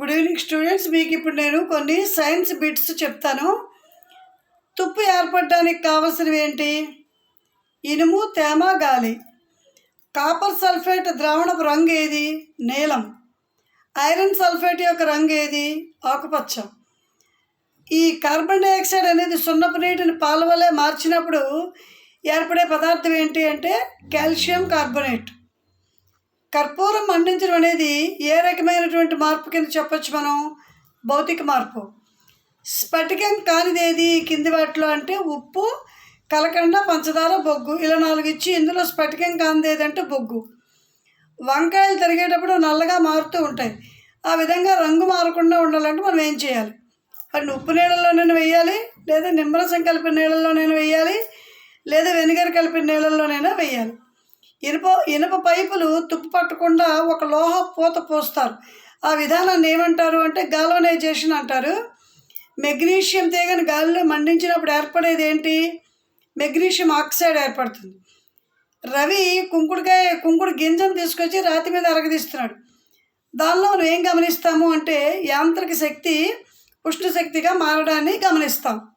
Good evening students మీకు ఇప్పుడు నేను కొన్ని సైన్స్ బిట్స్ చెప్తాను. తుప్పు ఏర్పడడానికి కావలసినవి ఏంటి? ఇనుము తేమ గాలి. కాపర్ సల్ఫేట్ ద్రావణపు రంగు ఏది? నీలం. ఐరన్ సల్ఫేట్ యొక్క రంగు ఏది? ఆకుపచ్చ. ఈ కార్బన్ డైఆక్సైడ్ అనేది సున్నపు నీటిని పాల వలె మార్చినప్పుడు ఏర్పడే పదార్థం ఏంటి అంటే కాల్షియం కార్బోనేట్. కర్పూరం మండించడం అనేది ఏ రకమైనటువంటి మార్పు కింద చెప్పొచ్చు మనం? భౌతిక మార్పు. స్ఫటికం కానిదేది కింది వాటిలో అంటే ఉప్పు కలకండ పంచదార బొగ్గు. ఇలా నాలుగు ఇచ్చి ఇందులో స్ఫటికం కానిదేది అంటే బొగ్గు. వంకాయలు తరిగేటప్పుడు నల్లగా మారుతూ ఉంటాయి. ఆ విధంగా రంగు మారకుండా ఉండాలంటే మనం ఏం చేయాలి? వాటిని ఉప్పు నీళ్ళల్లోనైనా వేయాలి లేదా నిమ్మరసం కలిపిన నీళ్ళల్లోనైనా వేయాలి లేదా వెనిగర్ కలిపిన నీళ్ళల్లోనైనా వేయాలి. ఇనుప ఇనుప పైపులు తుప్పు పట్టకుండా ఒక లోహ పూత పోస్తారు. ఆ విధానాన్ని ఏమంటారు అంటే గాల్వనైజేషన్ అంటారు. మెగ్నీషియం తీగని గాలిలో మండించినప్పుడు ఏర్పడేది ఏంటి? మెగ్నీషియం ఆక్సైడ్ ఏర్పడుతుంది. రవి కుంకుడుకాయ కుంకుడు గింజను తీసుకొచ్చి రాతి మీద అరగదీస్తున్నాడు. దానిలో మనం ఏం గమనిస్తాము అంటే యాంత్రిక శక్తి ఉష్ణ శక్తిగా మారడాన్ని గమనిస్తాం.